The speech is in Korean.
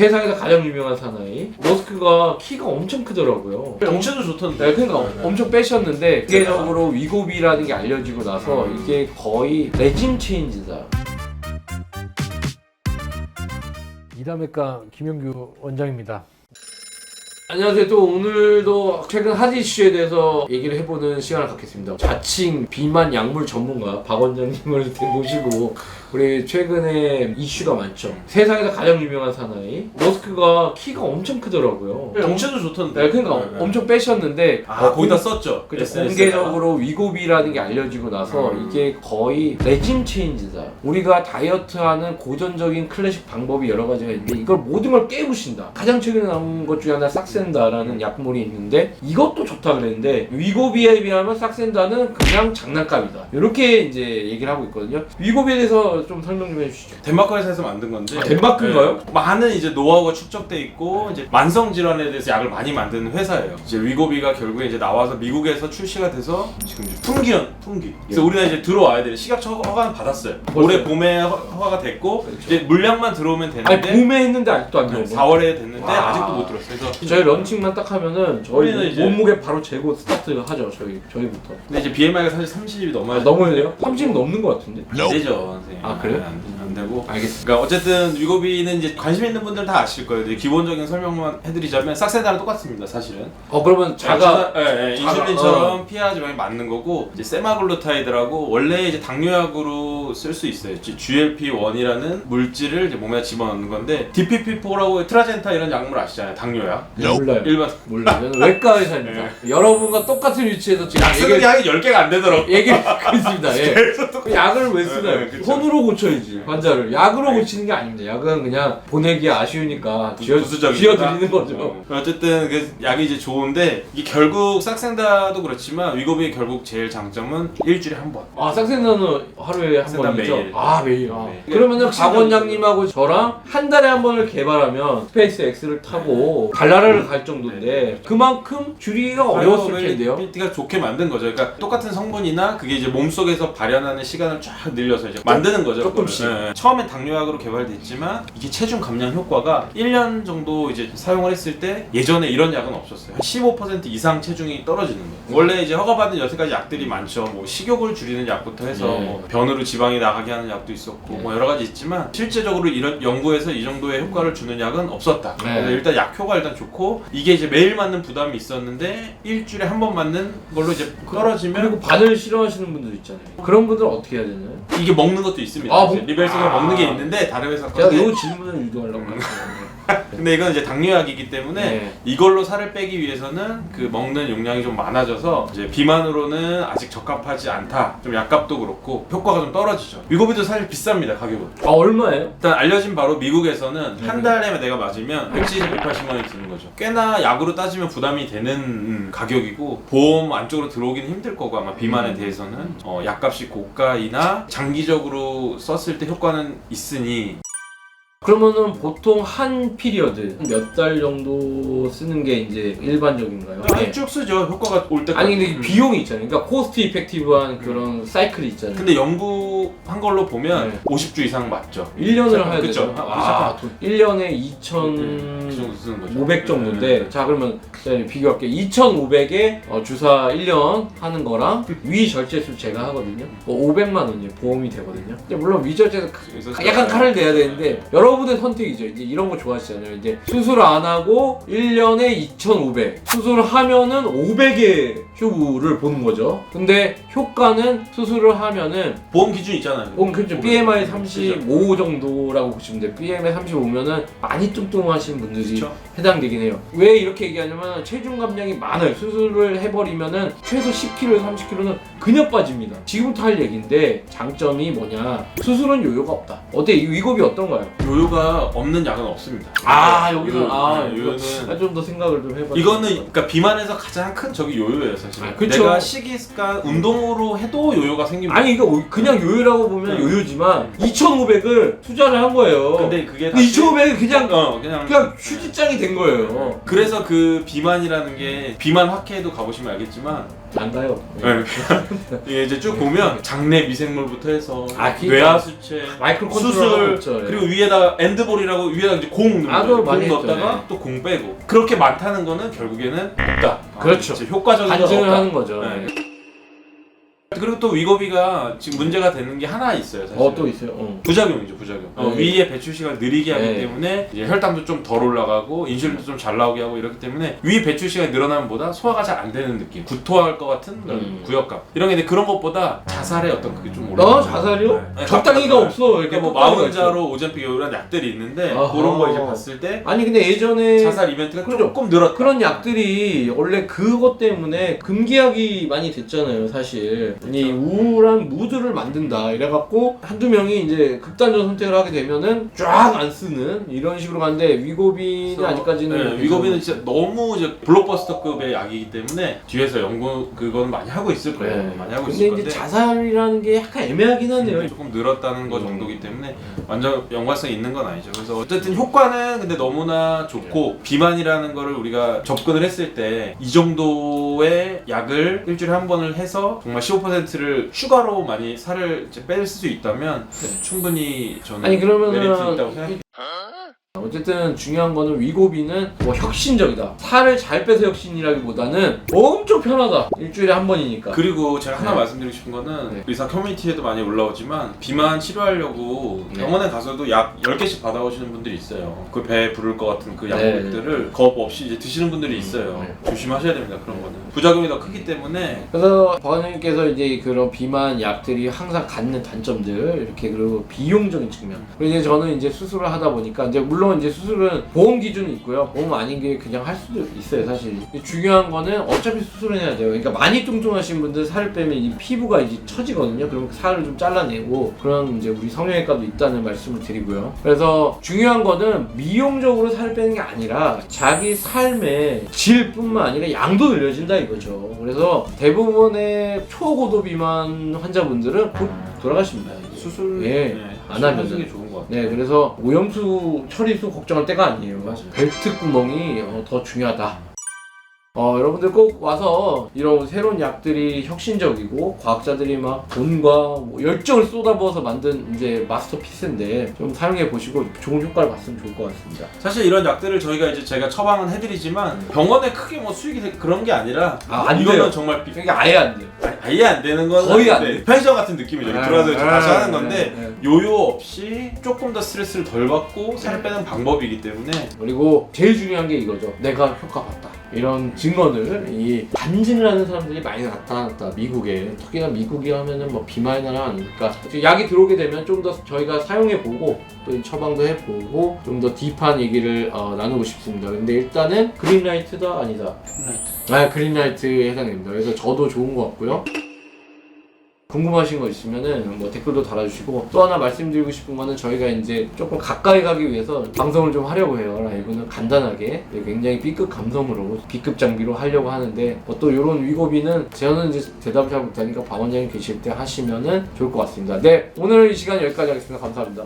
세상에서 가장 유명한 사나이 머스크가 키가 엄청 크더라고요. 덩치도 좋던데. 네, 그러니까 네, 네. 엄청 빼셨는데 세계적으로 위고비라는 게 알려지고 나서 음. 이게 거의 레짐 체인지다. 이다메카 김영규 원장입니다. 안녕하세요. 또 오늘도 최근 핫 이슈에 대해서 얘기를 해보는 시간을 갖겠습니다. 자칭 비만 약물 전문가 박 원장님을 모시고 우리 최근에 이슈가 많죠. 세상에서 가장 유명한 사나이 머스크가 키가 엄청 크더라고요. 덩치도 좋던데. 네, 그러니까 네, 네. 엄청 빼셨는데 아, 어, 거기다 공- 썼죠. 그죠. 공개적으로 위고비라는 게 알려지고 나서 음. 이게 거의 레짐 체인지다. 우리가 다이어트하는 고전적인 클래식 방법이 여러 가지가 있는데 이걸 모든 걸 깨부신다. 가장 최근에 나온 것 중에 하나 싹 센다라는 약물이 있는데 이것도 좋다 그랬는데 위고비에 비하면 싹센다는 그냥 장난감이다. 이렇게 이제 얘기를 하고 있거든요. 위고비에 대해서 좀 설명 좀 해주시죠. 덴마크에서 만든 건데. 아, 덴마크인가요? 네. 많은 이제 노하우가 축적돼 있고 이제 만성 질환에 대해서 약을 많이 만드는 회사예요. 이제 위고비가 결국에 이제 나와서 미국에서 출시가 돼서 지금 이제 품기연 품기. 그래서 예. 우리나라 이제 들어와야 돼. 시각처 허가는 받았어요. 올해 봄에 허- 허가가 됐고 그렇죠. 이제 물량만 들어오면 아니 되는데 봄에 했는데 아직도 안 네, 들어오고. 4월에 됐는데 와. 아직도 못 들었어요. 그래서 저희 런칭만 딱 하면은 저희 우리는 이제- 몸무게 바로 재고 스타트 하죠. 저희 저희부터. 근데 이제 BMI가 사실 30이 넘어야 아, 넘어야 돼요? 30 넘는 것 같은데. 안 되죠, 선생님. 아, 그래요? 안, 안 되고. 알겠습니다. 그러니까 어쨌든 위고비는 이제 관심 있는 분들 다 아실 거예요. 이제 기본적인 설명만 해드리자면 싹세다랑 똑같습니다, 사실은. 어 그러면 자가 예, 예, 자가- 인슐린처럼 피하 지방이 맞는 거고 이제 세마글루타이드라고 원래 이제 당뇨약으로 쓸 수 있어요. GLP-1이라는 물질을 이제 몸에 집어넣는 건데 DPP-4라고 트라젠타 이런 약물 아시잖아요, 당뇨약. 몰라요. 일반 몰라요. 저는 외과 의사입니다. 여러분과 똑같은 위치에서 지금 약 쓰는 얘기를 약이 10개가 안 되더라고. 얘기를 하고 있습니다. 예. 그 약을 왜 쓰나요? 네, 네, 그쵸. 손으로 고쳐야지 환자를. 약으로 고치는 게 아닙니다. 약은 그냥 보내기 아쉬우니까 쥐어 쥐어드리는 거다? 거죠. 어. 어쨌든 그 약이 이제 좋은데 이게 결국 싹센다도 그렇지만 위고비의 결국 제일 장점은 일주일에 한 번. 아 싹센다는 하루에 한 싹센다 번이죠? 매일. 아 매일. 아. 매일. 그러면은 혹시 박 원장님하고 저랑 한 달에 한 번을 개발하면 스페이스 X를 타고 달나라를 갈 정도인데 그만큼 줄이기가 어려웠을 텐데요. 가 좋게 만든 거죠. 그러니까 똑같은 성분이나 그게 이제 몸 속에서 발현하는 시간을 쫙 늘려서 이제 만드는 거죠. 조금씩. 그거를. 예, 예. 처음엔 당뇨약으로 개발됐지만 이게 체중 감량 효과가 1년 정도 이제 사용을 했을 때 예전에 이런 약은 없었어요. 한15% 이상 체중이 떨어지는 거예요. 원래 이제 허가받은 여태까지 약들이 많죠. 뭐 식욕을 줄이는 약부터 해서 네. 뭐 변으로 지방이 나가게 하는 약도 있었고 뭐 여러 가지 있지만 실제적으로 이런 연구에서 이 정도의 효과를 주는 약은 없었다. 네. 일단 약효가 일단 좋고 이게 이제 매일 맞는 부담이 있었는데 일주일에 한 번 맞는 걸로 이제 떨어지면 그리고 바늘 싫어하시는 분들 있잖아요. 그런 분들 은 어떻게 해야 되나요? 이게 먹는 것도 있습니다. 아, 뭐- 리벨스 가 아. 먹는 게 있는데 다른 회사 제가 건데 이 질문을 유도하려고 했어요. 근데 이건 이제 당뇨약이기 때문에 네. 이걸로 살을 빼기 위해서는 그 먹는 용량이 좀 많아져서 이제 비만으로는 아직 적합하지 않다. 좀 약값도 그렇고 효과가 좀 떨어지죠. 위고비도 사실 비쌉니다 가격은. 아 얼마예요? 일단 알려진 바로 미국에서는 네. 한 달에 내가 맞으면 170, 180만 원이 드는 거죠. 꽤나 약으로 따지면 부담이 되는 음, 가격이고 보험 안쪽으로 들어오기는 힘들 거고 아마 비만에 음. 대해서는 어, 약값이 고가이나 장기적으로 썼을 때 효과는 있으니 그러면은 보통 한 피리어드 몇 달 정도 쓰는 게 이제 일반적인가요? 아니, 쭉 쓰죠. 효과가 올 때까지. 아니 근데 음. 비용이 있잖아요. 그러니까 코스트 이펙티브한 그런 사이클이 있잖아요. 근데 연구한 걸로 보면 네. 50주 이상 맞죠. 1년을 해야 그쵸. 되죠. 아, 아, 돈. 1년에 그 2,500 정도 쓰는 거죠. 정도인데 네. 자 그러면 제가 비교할게 2,500에 어, 주사 1년 하는 거랑 위 절제수 제가 하거든요. 뭐 500만 원이에요. 보험이 되거든요. 근데 물론 위 그래서 약간 칼을 내야 되는데 여러분의 선택이죠. 이제 이런 거 좋아하시잖아요. 이제 수술 안 하고 1년에 2,500. 수술을 하면은 500의 효부를 보는 거죠. 근데 효과는 수술을 하면은 보험 기준 있잖아요. 보면 그죠 BMI 35 정도라고 보시면 돼요. BMI 35면은 많이 뚱뚱하신 분들이 그렇죠. 해당되긴 해요. 왜 이렇게 얘기하냐면 체중 감량이 많아요. 수술을 해버리면은 최소 10kg에서 30kg는 그냥 빠집니다. 지금부터 할 얘기인데 장점이 뭐냐? 수술은 요요가 없다. 어때? 이 위급이 어떤가요? 요요가 없는 약은 없습니다. 아 여기는 요요, 아 네, 요요는 좀 더 생각을 좀 해봐. 이거는 그러니까 비만에서 가장 큰 적이 요요예요 사실. 아, 그쵸. 내가 식이 습관 운동으로 해도 요요가 생깁니다. 아니 이거 그냥 요요라고 보면 네. 요요지만 2,500을 투자를 한 거예요. 근데 그게 다시 2,500이 그냥 어 그냥 그냥 휴지장이 된 거예요. 그래서 그 비만이라는 게 비만 학회에도 가보시면 알겠지만 안 가요. 네. 이게 이제 쭉 보면 장내 미생물부터 해서 아, 그러니까. 뇌하 수체, 마이크로 수술 컨트롤. 예. 그리고 위에다 엔드볼이라고 위에다 이제 공 넣는 아, 거죠. 그거 공 많이 했죠. 넣었다가 네. 또 공 빼고 그렇게 많다는 거는 결국에는 없다. 그렇죠. 아, 이제 효과적인 건 반증을 없다. 하는 거죠. 네. 그리고 또 위고비가 지금 문제가 되는 게 하나 있어요. 사실. 어 또 있어요. 어. 부작용이죠 부작용 어, 네. 위의 배출 시간을 느리게 하기 네. 때문에 이제 혈당도 좀 덜 올라가고 인슐린도 좀 잘 나오게 하고 이렇기 때문에 위 배출 시간이 늘어나면 보다 소화가 잘 안 되는 느낌 구토할 것 같은 그런 음. 구역감 이런 게 있는데 그런 것보다 자살의 어떤 그게 좀 올라가요 어 자살이요? 네. 적당히가 없어. 이렇게 뭐 끝까지가 마흔자로 오젠픽 이런 약들이 있는데 아하. 그런 거 이제 봤을 때 있어. 아니 근데 예전에 자살 이벤트가 그렇죠. 조금 늘었다 그런 약들이 원래 그것 때문에 금기약이 많이 됐잖아요, 사실. 이 우울한 무드를 만든다. 이래갖고 한두 명이 이제 극단적 선택을 하게 되면은 쫙 안 쓰는 이런 식으로 가는데 위고비는 아직까지는 네, 위고비는 진짜 너무 이제 블록버스터급의 약이기 때문에 뒤에서 연구 그거는 많이 하고 있을 거예요 네. 많이 하고 근데 있을 이제 건데 자살이라는 게 약간 애매하긴 하네요. 조금 늘었다는 거 음. 정도기 때문에 완전 연관성이 있는 건 아니죠. 그래서 어쨌든 효과는 근데 너무나 좋고 비만이라는 거를 우리가 접근을 했을 때 이 정도의 약을 일주일에 한 번을 해서 정말 15%를 추가로 많이 살을 이제 뺄 수 있다면 네. 충분히 저는 아니 그러면은 메리트 있다고 생각해요. 어쨌든 중요한 거는 위고비는 뭐 혁신적이다. 살을 잘 빼서 혁신이라기보다는 엄청 편하다. 일주일에 한 번이니까. 그리고 제가 하나 네. 말씀드리고 싶은 거는 네. 의사 커뮤니티에도 많이 올라오지만 비만 치료하려고 네. 병원에 가서도 약 10개씩 받아오시는 분들이 있어요. 그 배에 부를 것 같은 그 네. 약물들을 겁 없이 이제 드시는 분들이 있어요. 네. 조심하셔야 됩니다. 그런 거는. 부작용이 더 크기 때문에 그래서 박원장님께서 이제 그런 비만 약들이 항상 갖는 단점들 이렇게 그리고 비용적인 측면 그리고 이제 저는 이제 수술을 하다 보니까 이제 물론 이제 수술은 보험 기준이 있고요. 보험 아닌 게 그냥 할 수도 있어요 사실. 근데 중요한 거는 어차피 수술은 해야 돼요. 그러니까 많이 뚱뚱하신 분들 살을 빼면 이 피부가 이제 처지거든요. 그럼 그 살을 좀 잘라내고 그런 이제 우리 성형외과도 있다는 말씀을 드리고요. 그래서 중요한 거는 미용적으로 살을 빼는 게 아니라 자기 삶의 질뿐만 아니라 양도 늘려진다 이거죠. 그래서 대부분의 초고도 비만 환자분들은 곧 돌아가십니다. 수술? 예, 네, 안 하면은. 좋은 것 같아요. 네, 그래서 오염수 처리수 걱정할 때가 아니에요. 맞아요. 벨트 구멍이 어, 더 중요하다. 어, 여러분들 꼭 와서 이런 새로운 약들이 혁신적이고 과학자들이 막 돈과 뭐 열정을 쏟아부어서 만든 이제 마스터피스인데 좀 사용해 보시고 좋은 효과를 봤으면 좋을 것 같습니다. 사실 이런 약들을 저희가 이제 제가 처방은 해드리지만 병원에 크게 뭐 수익이 되- 그런 게 아니라 아, 안 이거는 돼요. 정말 비, 그러니까 아예 안 돼요. 아니, 아예 안 되는 건 거의 안 아닌데 돼. 편의점 같은 느낌이죠. 네, 들어가서 이제 네, 다시 하는 네, 건데 네. 요요 없이 조금 더 스트레스를 덜 받고 살을 빼는 방법이기 때문에 그리고 제일 중요한 게 이거죠. 내가 효과 봤다. 이런 증언을 이 반진을 하는 사람들이 많이 나타났다. 미국에 특히나 미국이 하면은 뭐 비만의 나라 아니니까 지금 약이 들어오게 되면 좀 더 저희가 사용해 보고 또이 처방도 해보고 좀 더 딥한 얘기를 어, 나누고 싶습니다. 근데 일단은 그린라이트다 아니다. 아 그린라이트에 해당됩니다. 그래서 저도 좋은 것 같고요. 궁금하신 거 있으면은 뭐 댓글도 달아주시고 또 하나 말씀드리고 싶은 거는 저희가 이제 조금 가까이 가기 위해서 방송을 좀 하려고 해요. 라이브는 간단하게 굉장히 B급 감성으로 B급 장비로 하려고 하는데 뭐 또 이런 위고비는 저는 이제 대답을 잘 못하니까 박 원장님 계실 때 하시면은 좋을 것 같습니다. 네 오늘 이 시간 여기까지 하겠습니다. 감사합니다.